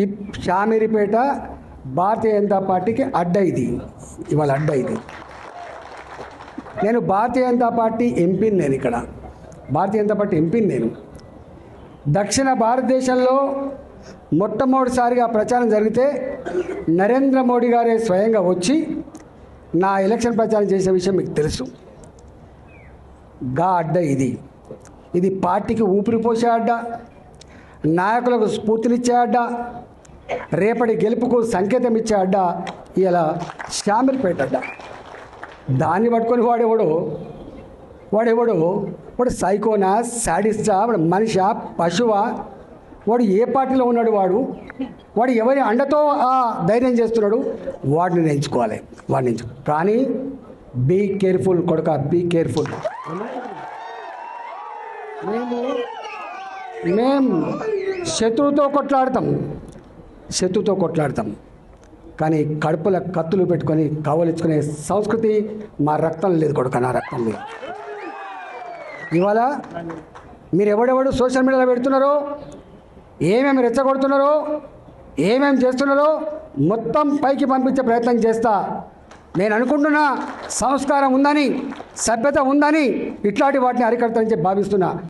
ఈ షామీరిపేట భారతీయ జనతా పార్టీకి అడ్డ ఇది. ఇవాళ అడ్డ ఇది. నేను భారతీయ జనతా పార్టీ ఎంపీని నేను ఇక్కడ. భారతీయ జనతా పార్టీ ఎంపీని నేను. దక్షిణ భారతదేశంలో మొట్టమొదటిసారిగా ప్రచారం జరిగితే నరేంద్ర మోడీ గారే స్వయంగా వచ్చి నా ఎలక్షన్ ప్రచారం చేసిన విషయం మీకు తెలుసు. గా అడ్డ ఇది. ఇది పార్టీకి ఊపిరిపోసే అడ్డ. నాయకులకు స్ఫూర్తినిచ్చే అడ్డ రేపటి గెలుపుకు సంకేతం ఇచ్చే అడ్డ ఇలా శామిర్పేట అడ్డ. దాన్ని పట్టుకొని వాడేవాడు వాడేవాడు వాడు సైకోనా శాడిస్టా వాడు మనిషా పశువా వాడు ఏ పార్టీలో ఉన్నాడు వాడు వాడు ఎవరి అండతో ఆ ధైర్యం చేస్తున్నాడు వాడిని ఎంచుకోవాలి వాడిని ఎంచు. కానీ బీ కేర్ఫుల్ కొడుక బీ కేర్ఫుల్. మేము మేము శత్రువుతో కొట్లాడతాం. శత్రువుతో కొట్లాడతాం. కానీ కడుపుల కత్తులు పెట్టుకొని కవలించుకునే సంస్కృతి మా రక్తం లేదు కొడుక నా రక్తం లేదు. ఇవాళ మీరు ఎవడెవడు సోషల్ మీడియాలో పెడుతున్నారో ఏమేమి రెచ్చగొడుతున్నారో ఏమేమి చేస్తున్నారో మొత్తం పైకి పంపించే ప్రయత్నం చేస్తా. నేను అనుకుంటున్నా సంస్కారం ఉందని సభ్యత ఉందని ఇట్లాంటి వాటిని అరికడతానని భావిస్తున్నా.